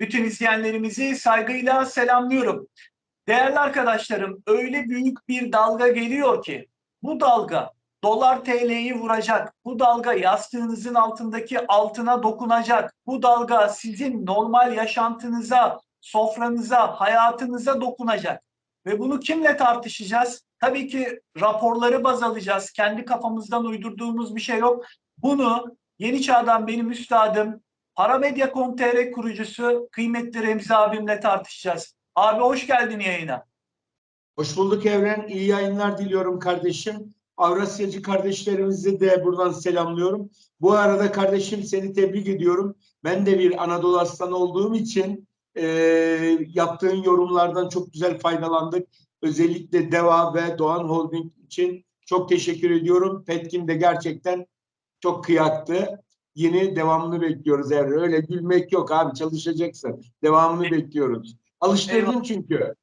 Bütün izleyenlerimizi saygıyla selamlıyorum. Değerli arkadaşlarım, öyle büyük bir dalga geliyor ki bu dalga dolar TL'yi vuracak. Bu dalga yastığınızın altındaki altına dokunacak. Bu dalga sizin normal yaşantınıza, sofranıza, hayatınıza dokunacak. Ve bunu kimle tartışacağız? Tabii ki raporları baz alacağız. Kendi kafamızdan uydurduğumuz bir şey yok. Bunu Yeni Çağ'dan benim üstadım, Paramedya.com.tr kurucusu kıymetli Remzi abimle tartışacağız. Abi hoş geldin yayına. Hoş bulduk Evren. İyi yayınlar diliyorum kardeşim. Avrasyacı kardeşlerimizi de buradan selamlıyorum. Bu arada kardeşim seni tebrik ediyorum. Ben de bir Anadolu Aslanı olduğum için e, yaptığın yorumlardan çok güzel faydalandık. Özellikle Deva ve Doğan Holding için çok teşekkür ediyorum. Petkin de gerçekten çok kıyaktı. Yeni devamını bekliyoruz Evren. Öyle gülmek yok abi çalışacaksın. Devamını bekliyoruz. Alıştırdın Eyvallah. çünkü.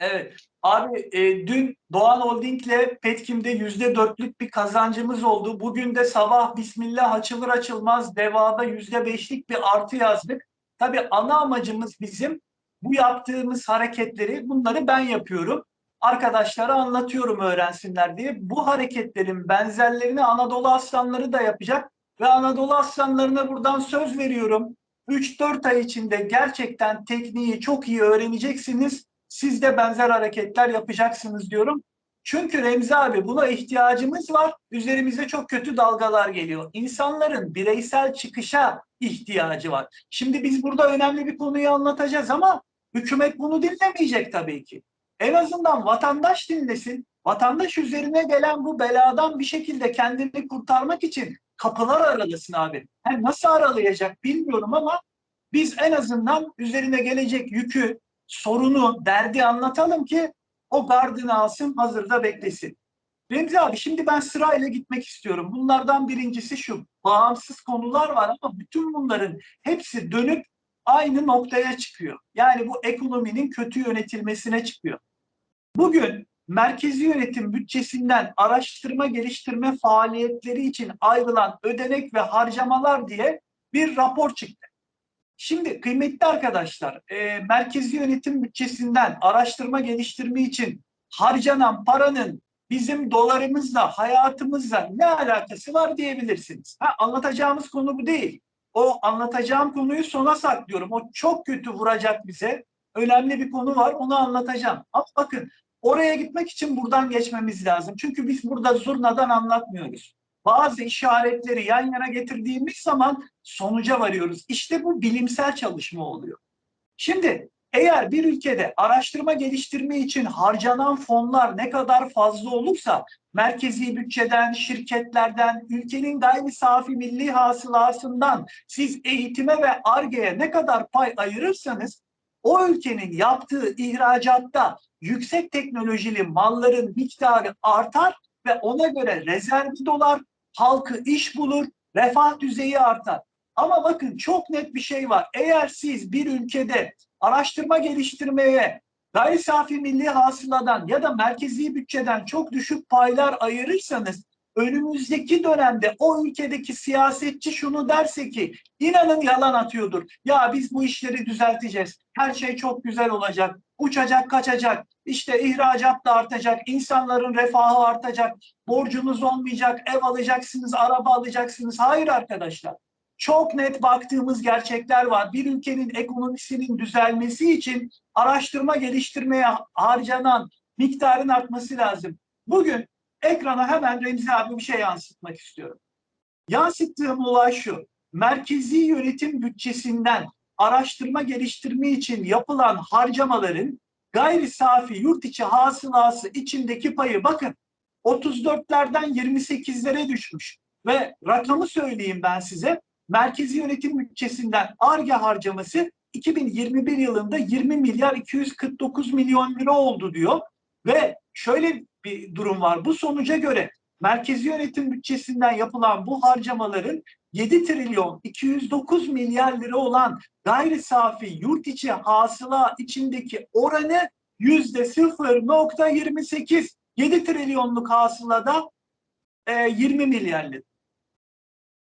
Evet. Abi e, dün Doğan Holding'le Petkim'de yüzde dörtlük bir kazancımız oldu. Bugün de sabah Bismillah açılır açılmaz Deva'da yüzde beşlik bir artı yazdık. Tabii ana amacımız bizim bu yaptığımız hareketleri bunları ben yapıyorum. Arkadaşlara anlatıyorum öğrensinler diye. Bu hareketlerin benzerlerini Anadolu Aslanları da yapacak. Ve Anadolu Aslanlarına buradan söz veriyorum. 3-4 ay içinde gerçekten tekniği çok iyi öğreneceksiniz siz de benzer hareketler yapacaksınız diyorum. Çünkü Remzi abi buna ihtiyacımız var. Üzerimize çok kötü dalgalar geliyor. İnsanların bireysel çıkışa ihtiyacı var. Şimdi biz burada önemli bir konuyu anlatacağız ama hükümet bunu dinlemeyecek tabii ki. En azından vatandaş dinlesin. Vatandaş üzerine gelen bu beladan bir şekilde kendini kurtarmak için kapılar aralasın abi. Hem nasıl aralayacak bilmiyorum ama biz en azından üzerine gelecek yükü sorunu, derdi anlatalım ki o gardını alsın, hazırda beklesin. Remzi abi şimdi ben sırayla gitmek istiyorum. Bunlardan birincisi şu, bağımsız konular var ama bütün bunların hepsi dönüp aynı noktaya çıkıyor. Yani bu ekonominin kötü yönetilmesine çıkıyor. Bugün merkezi yönetim bütçesinden araştırma geliştirme faaliyetleri için ayrılan ödenek ve harcamalar diye bir rapor çıktı. Şimdi kıymetli arkadaşlar, e, merkezi yönetim bütçesinden araştırma geliştirme için harcanan paranın bizim dolarımızla, hayatımızla ne alakası var diyebilirsiniz. Ha, anlatacağımız konu bu değil. O anlatacağım konuyu sona saklıyorum. O çok kötü vuracak bize. Önemli bir konu var, onu anlatacağım. Ama bakın oraya gitmek için buradan geçmemiz lazım. Çünkü biz burada zurnadan anlatmıyoruz bazı işaretleri yan yana getirdiğimiz zaman sonuca varıyoruz. İşte bu bilimsel çalışma oluyor. Şimdi eğer bir ülkede araştırma geliştirme için harcanan fonlar ne kadar fazla olursa merkezi bütçeden, şirketlerden, ülkenin gayri safi milli hasılasından siz eğitime ve argeye ne kadar pay ayırırsanız o ülkenin yaptığı ihracatta yüksek teknolojili malların miktarı artar ve ona göre rezervi dolar, halkı iş bulur, refah düzeyi artar. Ama bakın çok net bir şey var. Eğer siz bir ülkede araştırma geliştirmeye gayri safi milli hasıladan ya da merkezi bütçeden çok düşük paylar ayırırsanız önümüzdeki dönemde o ülkedeki siyasetçi şunu derse ki inanın yalan atıyordur. Ya biz bu işleri düzelteceğiz. Her şey çok güzel olacak. Uçacak kaçacak. İşte ihracat da artacak. insanların refahı artacak. Borcunuz olmayacak. Ev alacaksınız, araba alacaksınız. Hayır arkadaşlar. Çok net baktığımız gerçekler var. Bir ülkenin ekonomisinin düzelmesi için araştırma geliştirmeye harcanan miktarın artması lazım. Bugün ekrana hemen Remzi abi bir şey yansıtmak istiyorum. Yansıttığım olay şu. Merkezi yönetim bütçesinden araştırma geliştirme için yapılan harcamaların gayri safi yurt içi hasılası içindeki payı bakın 34'lerden 28'lere düşmüş. Ve rakamı söyleyeyim ben size. Merkezi yönetim bütçesinden ARGE harcaması 2021 yılında 20 milyar 249 milyon lira oldu diyor. Ve şöyle bir durum var. Bu sonuca göre merkezi yönetim bütçesinden yapılan bu harcamaların 7 trilyon 209 milyar lira olan gayri safi yurt içi hasıla içindeki oranı yüzde 0.28. 7 trilyonluk hasılada e, 20 milyar lira.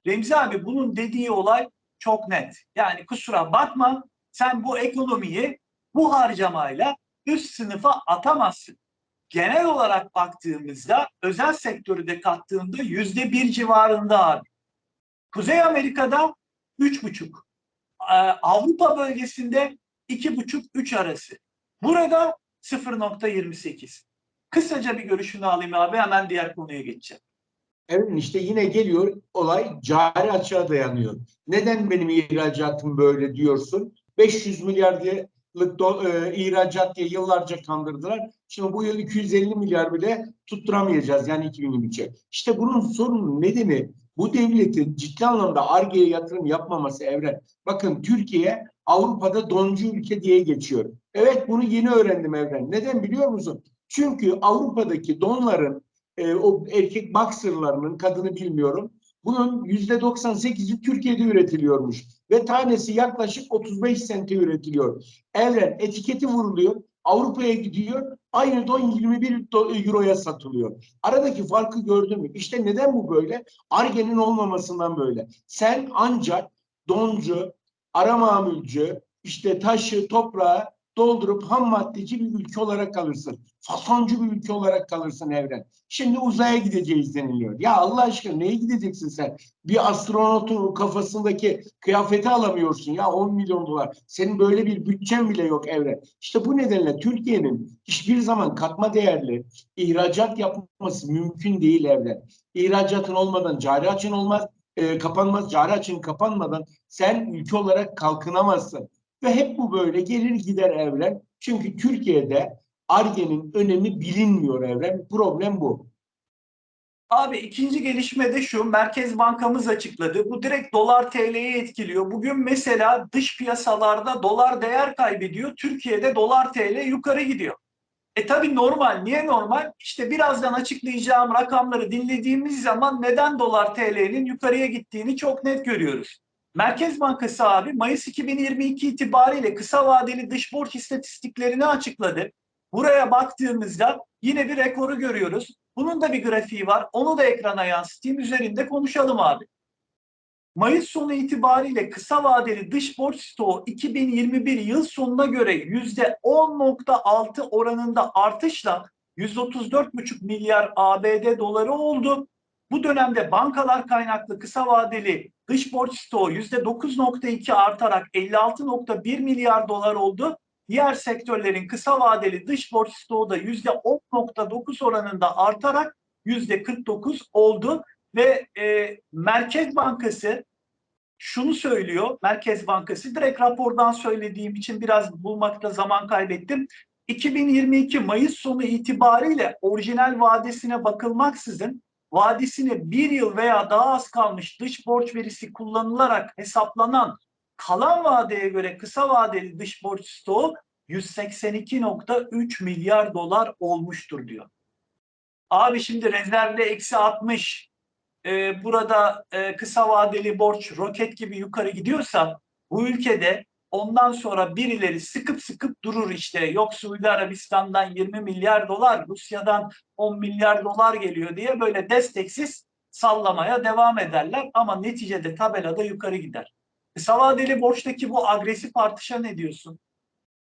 Remzi abi bunun dediği olay çok net. Yani kusura bakma sen bu ekonomiyi bu harcamayla üst sınıfa atamazsın. Genel olarak baktığımızda özel sektörü de kattığında yüzde bir civarında abi. Kuzey Amerika'da üç buçuk. Ee, Avrupa bölgesinde iki buçuk üç arası. Burada 0.28. Kısaca bir görüşünü alayım abi hemen diğer konuya geçeceğim. Evet işte yine geliyor olay cari açığa dayanıyor. Neden benim ihracatım böyle diyorsun? 500 milyarlık do, e, ihracat diye yıllarca kandırdılar. Şimdi bu yıl 250 milyar bile tutturamayacağız yani 2023'e. İşte bunun sorunun nedeni bu devletin ciddi anlamda Ar-Ge'ye yatırım yapmaması evren. Bakın Türkiye Avrupa'da doncu ülke diye geçiyor. Evet bunu yeni öğrendim evren. Neden biliyor musun? Çünkü Avrupa'daki donların e, o erkek boxerlarının kadını bilmiyorum. Bunun yüzde 98'i Türkiye'de üretiliyormuş ve tanesi yaklaşık 35 sente üretiliyor. Evren etiketi vuruluyor. Avrupa'ya gidiyor. Aynı don 21 euroya satılıyor. Aradaki farkı gördün mü? İşte neden bu böyle? Arge'nin olmamasından böyle. Sen ancak doncu, ara mamulcü, işte taşı, toprağı doldurup ham maddeci bir ülke olarak kalırsın. Fasoncu bir ülke olarak kalırsın evren. Şimdi uzaya gideceğiz deniliyor. Ya Allah aşkına neye gideceksin sen? Bir astronotun kafasındaki kıyafeti alamıyorsun ya 10 milyon dolar. Senin böyle bir bütçen bile yok evren. İşte bu nedenle Türkiye'nin hiçbir zaman katma değerli ihracat yapması mümkün değil evren. İhracatın olmadan cari açın olmaz, e, kapanmaz. Cari açın kapanmadan sen ülke olarak kalkınamazsın. Ve hep bu böyle gelir gider evren. Çünkü Türkiye'de Arge'nin önemi bilinmiyor evren. Problem bu. Abi ikinci gelişme de şu. Merkez Bankamız açıkladı. Bu direkt dolar TL'yi etkiliyor. Bugün mesela dış piyasalarda dolar değer kaybediyor. Türkiye'de dolar TL yukarı gidiyor. E tabi normal. Niye normal? İşte birazdan açıklayacağım rakamları dinlediğimiz zaman neden dolar TL'nin yukarıya gittiğini çok net görüyoruz. Merkez Bankası abi Mayıs 2022 itibariyle kısa vadeli dış borç istatistiklerini açıkladı. Buraya baktığımızda yine bir rekoru görüyoruz. Bunun da bir grafiği var. Onu da ekrana yansıtayım. Üzerinde konuşalım abi. Mayıs sonu itibariyle kısa vadeli dış borç stoğu 2021 yıl sonuna göre %10.6 oranında artışla 134,5 milyar ABD doları oldu. Bu dönemde bankalar kaynaklı kısa vadeli dış borç stoğu %9.2 artarak 56.1 milyar dolar oldu. Diğer sektörlerin kısa vadeli dış borç stoğu da %10.9 oranında artarak %49 oldu ve e, Merkez Bankası şunu söylüyor. Merkez Bankası direkt rapordan söylediğim için biraz bulmakta zaman kaybettim. 2022 Mayıs sonu itibariyle orijinal vadesine bakılmaksızın vadesine bir yıl veya daha az kalmış dış borç verisi kullanılarak hesaplanan kalan vadeye göre kısa vadeli dış borç stoğu 182.3 milyar dolar olmuştur diyor. Abi şimdi rezervde eksi 60 e, burada e, kısa vadeli borç roket gibi yukarı gidiyorsa bu ülkede ondan sonra birileri sıkıp sıkıp durur işte. Yok Suudi Arabistan'dan 20 milyar dolar, Rusya'dan 10 milyar dolar geliyor diye böyle desteksiz sallamaya devam ederler. Ama neticede tabelada yukarı gider. Kısa vadeli borçtaki bu agresif artışa ne diyorsun?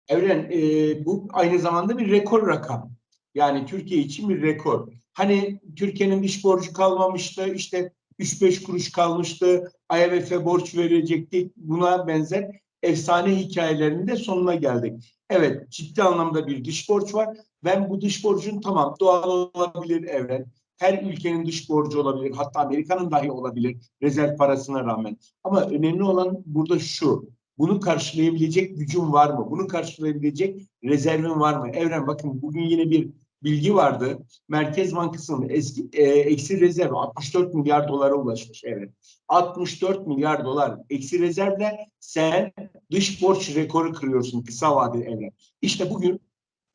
Evren e, bu aynı zamanda bir rekor rakam. Yani Türkiye için bir rekor. Hani Türkiye'nin iş borcu kalmamıştı, işte 3-5 kuruş kalmıştı, IMF'e borç verecektik. Buna benzer efsane hikayelerinin de sonuna geldik. Evet ciddi anlamda bir dış borç var. Ben bu dış borcun tamam doğal olabilir evren. Her ülkenin dış borcu olabilir. Hatta Amerika'nın dahi olabilir rezerv parasına rağmen. Ama önemli olan burada şu. Bunu karşılayabilecek gücün var mı? Bunu karşılayabilecek rezervin var mı? Evren bakın bugün yine bir bilgi vardı. Merkez Bankası'nın eski e, eksi rezervi 64 milyar dolara ulaşmış evet. 64 milyar dolar eksi rezervle sen dış borç rekoru kırıyorsun kısa vadeli evren. İşte bugün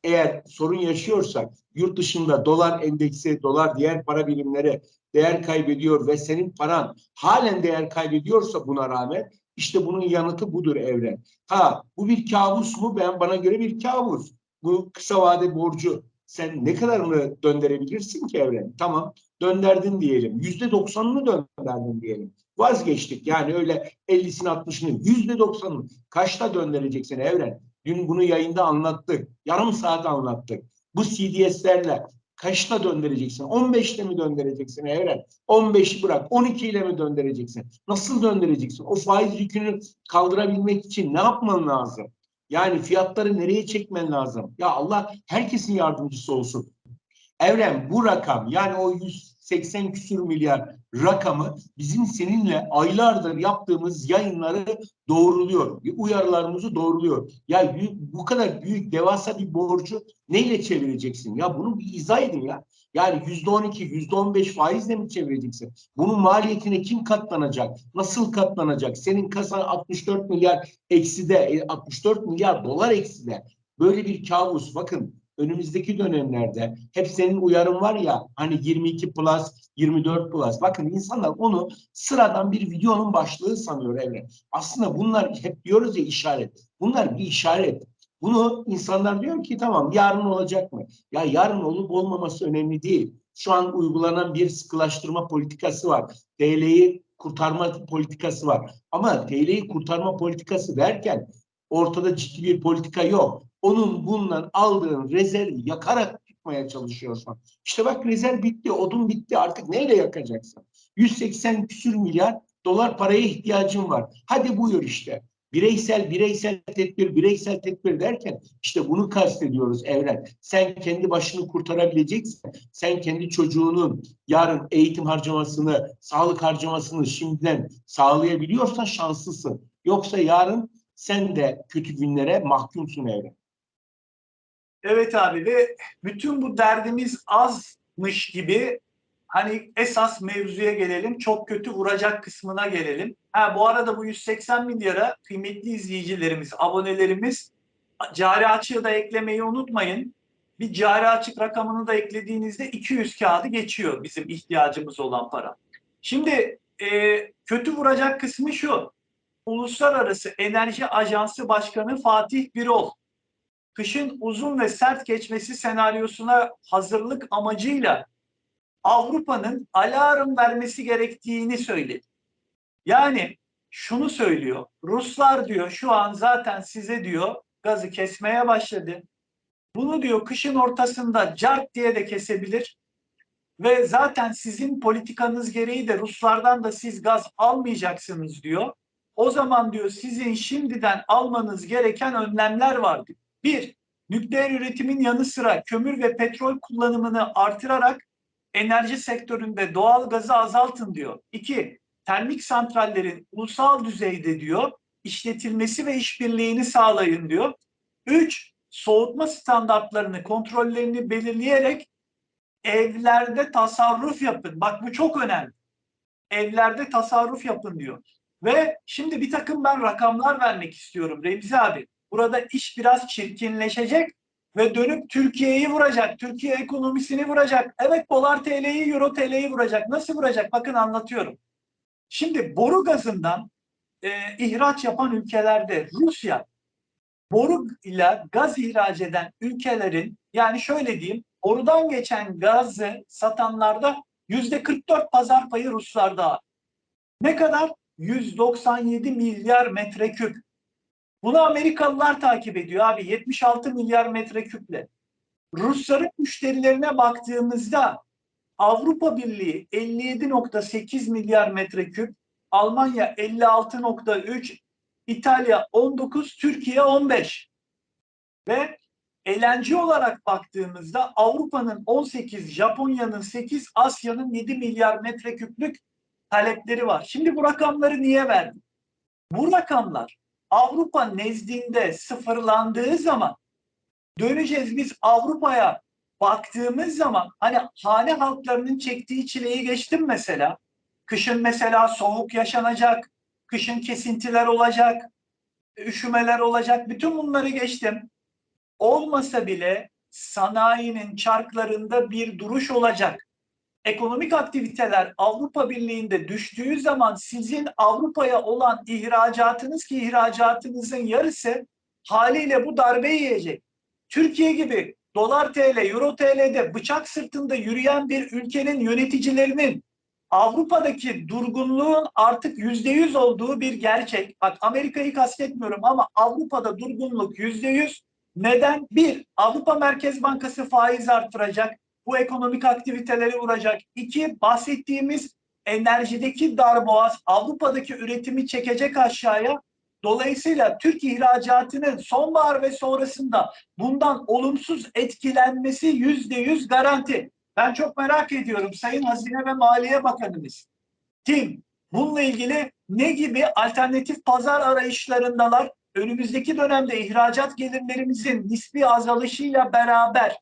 eğer sorun yaşıyorsak yurt dışında dolar endeksi, dolar diğer para birimleri değer kaybediyor ve senin paran halen değer kaybediyorsa buna rağmen işte bunun yanıtı budur evren. Ha bu bir kabus mu? Ben bana göre bir kabus. Bu kısa vade borcu Sen ne kadarını döndürebilirsin ki evren? Tamam dönderdin diyelim. Yüzde doksanını dönderdin diyelim. Vazgeçtik yani öyle 50'sini 60'ını yüzde doksanını kaçta döndüreceksin evren? Dün bunu yayında anlattık. Yarım saat anlattık. Bu CDS'lerle kaçta döndüreceksin? 15'te mi döndüreceksin evren? 15'i bırak 12 ile mi döndüreceksin? Nasıl döndüreceksin? O faiz yükünü kaldırabilmek için ne yapman lazım? Yani fiyatları nereye çekmen lazım? Ya Allah herkesin yardımcısı olsun. Evren bu rakam yani o 180 küsür milyar rakamı bizim seninle aylardır yaptığımız yayınları doğruluyor. Uyarılarımızı doğruluyor. Ya bu kadar büyük devasa bir borcu neyle çevireceksin? Ya bunu bir izah edin ya. Yani yüzde on iki, yüzde on beş faizle mi çevireceksin? Bunun maliyetine kim katlanacak? Nasıl katlanacak? Senin kasan 64 milyar ekside, 64 milyar dolar ekside. Böyle bir kabus. Bakın önümüzdeki dönemlerde hep senin uyarın var ya hani 22 plus 24 plus bakın insanlar onu sıradan bir videonun başlığı sanıyor Evren. Aslında bunlar hep diyoruz ya işaret. Bunlar bir işaret. Bunu insanlar diyor ki tamam yarın olacak mı? Ya yarın olup olmaması önemli değil. Şu an uygulanan bir sıkılaştırma politikası var. TL'yi kurtarma politikası var. Ama TL'yi kurtarma politikası derken ortada ciddi bir politika yok onun bundan aldığın rezervi yakarak tutmaya çalışıyorsan. İşte bak rezerv bitti, odun bitti artık neyle yakacaksın? 180 küsür milyar dolar paraya ihtiyacın var. Hadi buyur işte. Bireysel, bireysel tedbir, bireysel tedbir derken işte bunu kastediyoruz Evren. Sen kendi başını kurtarabileceksin. Sen kendi çocuğunun yarın eğitim harcamasını, sağlık harcamasını şimdiden sağlayabiliyorsan şanslısın. Yoksa yarın sen de kötü günlere mahkumsun Evren. Evet abi ve bütün bu derdimiz azmış gibi hani esas mevzuya gelelim. Çok kötü vuracak kısmına gelelim. Ha bu arada bu 180 milyara kıymetli izleyicilerimiz, abonelerimiz cari açığı da eklemeyi unutmayın. Bir cari açık rakamını da eklediğinizde 200 kağıdı geçiyor bizim ihtiyacımız olan para. Şimdi e, kötü vuracak kısmı şu. Uluslararası Enerji Ajansı Başkanı Fatih Birol kışın uzun ve sert geçmesi senaryosuna hazırlık amacıyla Avrupa'nın alarm vermesi gerektiğini söyledi. Yani şunu söylüyor. Ruslar diyor şu an zaten size diyor gazı kesmeye başladı. Bunu diyor kışın ortasında cart diye de kesebilir. Ve zaten sizin politikanız gereği de Ruslardan da siz gaz almayacaksınız diyor. O zaman diyor sizin şimdiden almanız gereken önlemler var diyor. Bir, nükleer üretimin yanı sıra kömür ve petrol kullanımını artırarak enerji sektöründe doğal gazı azaltın diyor. İki, termik santrallerin ulusal düzeyde diyor işletilmesi ve işbirliğini sağlayın diyor. Üç, soğutma standartlarını, kontrollerini belirleyerek evlerde tasarruf yapın. Bak bu çok önemli. Evlerde tasarruf yapın diyor. Ve şimdi bir takım ben rakamlar vermek istiyorum Remzi abi burada iş biraz çirkinleşecek ve dönüp Türkiye'yi vuracak. Türkiye ekonomisini vuracak. Evet dolar TL'yi, euro TL'yi vuracak. Nasıl vuracak? Bakın anlatıyorum. Şimdi boru gazından e, ihraç yapan ülkelerde Rusya boru ile gaz ihraç eden ülkelerin yani şöyle diyeyim borudan geçen gazı satanlarda yüzde 44 pazar payı Ruslarda. Ne kadar? 197 milyar metreküp. Bunu Amerikalılar takip ediyor abi 76 milyar metreküple. Rusların müşterilerine baktığımızda Avrupa Birliği 57.8 milyar metreküp, Almanya 56.3, İtalya 19, Türkiye 15. Ve elenci olarak baktığımızda Avrupa'nın 18, Japonya'nın 8, Asya'nın 7 milyar metreküplük talepleri var. Şimdi bu rakamları niye verdim? Bu rakamlar Avrupa nezdinde sıfırlandığı zaman döneceğiz biz Avrupa'ya baktığımız zaman hani hane halklarının çektiği çileyi geçtim mesela. Kışın mesela soğuk yaşanacak, kışın kesintiler olacak, üşümeler olacak. Bütün bunları geçtim. Olmasa bile sanayinin çarklarında bir duruş olacak ekonomik aktiviteler Avrupa Birliği'nde düştüğü zaman sizin Avrupa'ya olan ihracatınız ki ihracatınızın yarısı haliyle bu darbe yiyecek. Türkiye gibi dolar TL, euro TL'de bıçak sırtında yürüyen bir ülkenin yöneticilerinin Avrupa'daki durgunluğun artık yüzde yüz olduğu bir gerçek. Bak Amerika'yı kastetmiyorum ama Avrupa'da durgunluk yüzde yüz. Neden? Bir, Avrupa Merkez Bankası faiz artıracak. Bu ekonomik aktiviteleri vuracak. İki, bahsettiğimiz enerjideki darboğaz Avrupa'daki üretimi çekecek aşağıya. Dolayısıyla Türk ihracatının sonbahar ve sonrasında bundan olumsuz etkilenmesi yüzde yüz garanti. Ben çok merak ediyorum Sayın Hazine ve Maliye Bakanımız. Tim, bununla ilgili ne gibi alternatif pazar arayışlarındalar? Önümüzdeki dönemde ihracat gelirlerimizin nispi azalışıyla beraber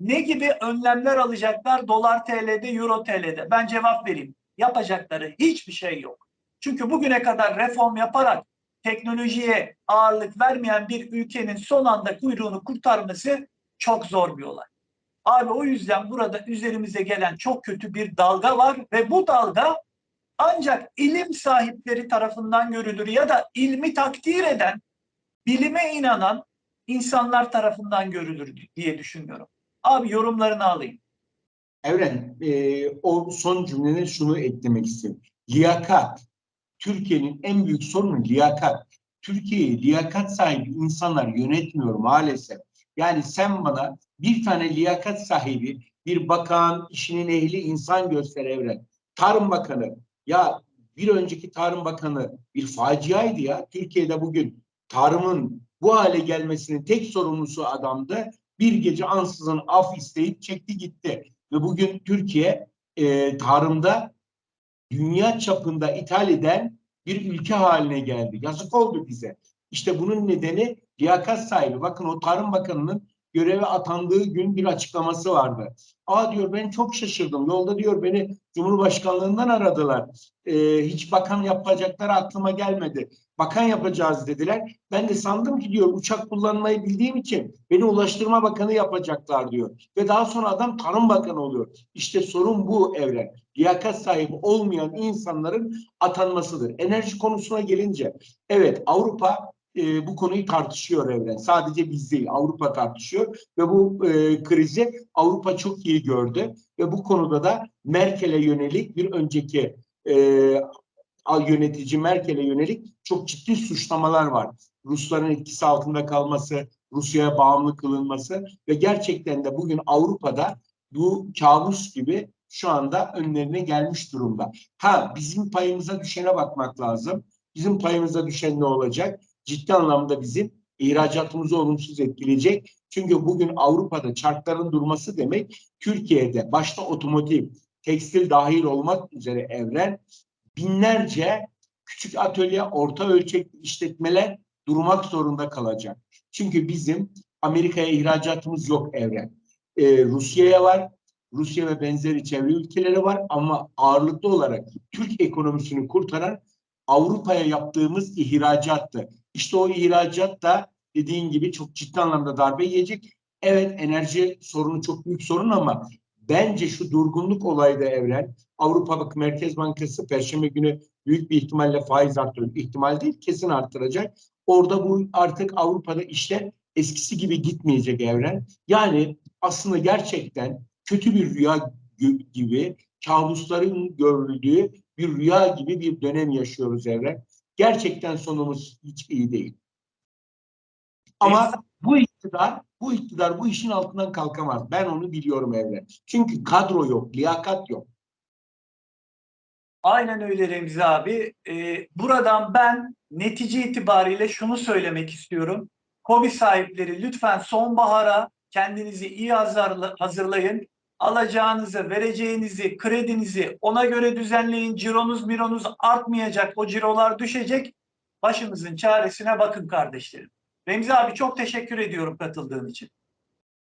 ne gibi önlemler alacaklar dolar TL'de, euro TL'de? Ben cevap vereyim. Yapacakları hiçbir şey yok. Çünkü bugüne kadar reform yaparak teknolojiye ağırlık vermeyen bir ülkenin son anda kuyruğunu kurtarması çok zor bir olay. Abi o yüzden burada üzerimize gelen çok kötü bir dalga var ve bu dalga ancak ilim sahipleri tarafından görülür ya da ilmi takdir eden, bilime inanan insanlar tarafından görülür diye düşünüyorum. Abi yorumlarını alayım. Evren, e, o son cümlene şunu eklemek istiyorum. Liyakat. Türkiye'nin en büyük sorunu liyakat. Türkiye'yi liyakat sahibi insanlar yönetmiyor maalesef. Yani sen bana bir tane liyakat sahibi, bir bakan, işinin ehli insan göster Evren. Tarım Bakanı. Ya bir önceki Tarım Bakanı bir faciaydı ya. Türkiye'de bugün tarımın bu hale gelmesinin tek sorumlusu adamdı. Bir gece ansızın af isteyip çekti gitti. Ve bugün Türkiye e, tarımda dünya çapında ithal eden bir ülke haline geldi. Yazık oldu bize. İşte bunun nedeni liyakat sahibi. Bakın o Tarım Bakanı'nın göreve atandığı gün bir açıklaması vardı. Aa diyor ben çok şaşırdım. Yolda diyor beni Cumhurbaşkanlığından aradılar. Ee, hiç bakan yapacakları aklıma gelmedi. Bakan yapacağız dediler. Ben de sandım ki diyor uçak kullanmayı bildiğim için beni Ulaştırma Bakanı yapacaklar diyor. Ve daha sonra adam Tarım Bakanı oluyor. İşte sorun bu evren. Liyakat sahibi olmayan insanların atanmasıdır. Enerji konusuna gelince evet Avrupa e, bu konuyu tartışıyor evren. Sadece biz değil Avrupa tartışıyor ve bu e, krizi Avrupa çok iyi gördü ve bu konuda da Merkel'e yönelik bir önceki e, yönetici Merkel'e yönelik çok ciddi suçlamalar var. Rusların etkisi altında kalması, Rusya'ya bağımlı kılınması ve gerçekten de bugün Avrupa'da bu kabus gibi şu anda önlerine gelmiş durumda. Ha bizim payımıza düşene bakmak lazım. Bizim payımıza düşen ne olacak? Ciddi anlamda bizim ihracatımızı olumsuz etkileyecek. Çünkü bugün Avrupa'da çarkların durması demek Türkiye'de başta otomotiv, tekstil dahil olmak üzere evren binlerce küçük atölye, orta ölçekli işletmeler durmak zorunda kalacak. Çünkü bizim Amerika'ya ihracatımız yok evren. Ee, Rusya'ya var, Rusya ve benzeri çevre ülkeleri var ama ağırlıklı olarak Türk ekonomisini kurtaran Avrupa'ya yaptığımız ihracattı. İşte o ihracat da dediğin gibi çok ciddi anlamda darbe yiyecek. Evet enerji sorunu çok büyük sorun ama bence şu durgunluk olayı da evren. Avrupa Merkez Bankası Perşembe günü büyük bir ihtimalle faiz arttırıyor. İhtimal değil kesin arttıracak. Orada bu artık Avrupa'da işler eskisi gibi gitmeyecek evren. Yani aslında gerçekten kötü bir rüya gibi kabusların görüldüğü bir rüya gibi bir dönem yaşıyoruz evren. Gerçekten sonumuz hiç iyi değil. Ama bu iktidar, bu iktidar bu işin altından kalkamaz. Ben onu biliyorum evren. Çünkü kadro yok, liyakat yok. Aynen öyle Remzi abi. Ee, buradan ben netice itibariyle şunu söylemek istiyorum. Kobi sahipleri lütfen sonbahara kendinizi iyi hazırlayın alacağınızı, vereceğinizi, kredinizi ona göre düzenleyin. Cironuz mironuz artmayacak. O cirolar düşecek. Başınızın çaresine bakın kardeşlerim. Remzi abi çok teşekkür ediyorum katıldığın için.